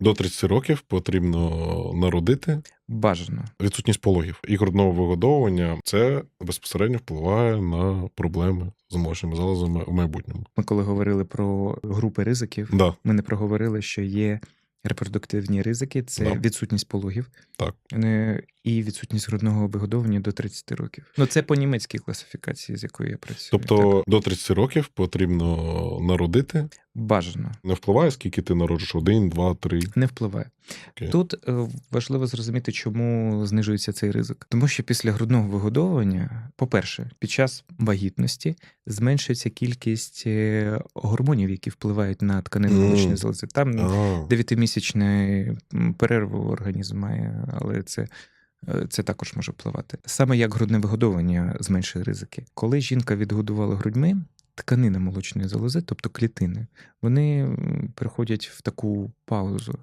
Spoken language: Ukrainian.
До 30 років потрібно народити Бажано. відсутність пологів і грудного вигодовування. Це безпосередньо впливає на проблеми з молочними залозами в майбутньому. Ми коли говорили про групи ризиків, Да, ми не проговорили, що є репродуктивні ризики, це Да. відсутність пологів Так. І відсутність грудного вигодовування до 30 років. Ну це по німецькій класифікації, з якою я працюю. тобто Так. до 30 років потрібно народити. бажано Не впливає, скільки ти народиш? Один, два, три. не впливає. Окей. Тут е, важливо зрозуміти, чому знижується цей ризик. Тому що після грудного вигодовування, по-перше, під час вагітності зменшується кількість е, гормонів, які впливають на тканину молочної залози. Там А, дев'ятимісячний перерву організм має, але це. Е, Це також може впливати. Саме як грудне вигодовування зменшує ризики. Коли жінка відгодувала грудьми, тканина молочної залози, тобто клітини, вони переходять в таку паузу.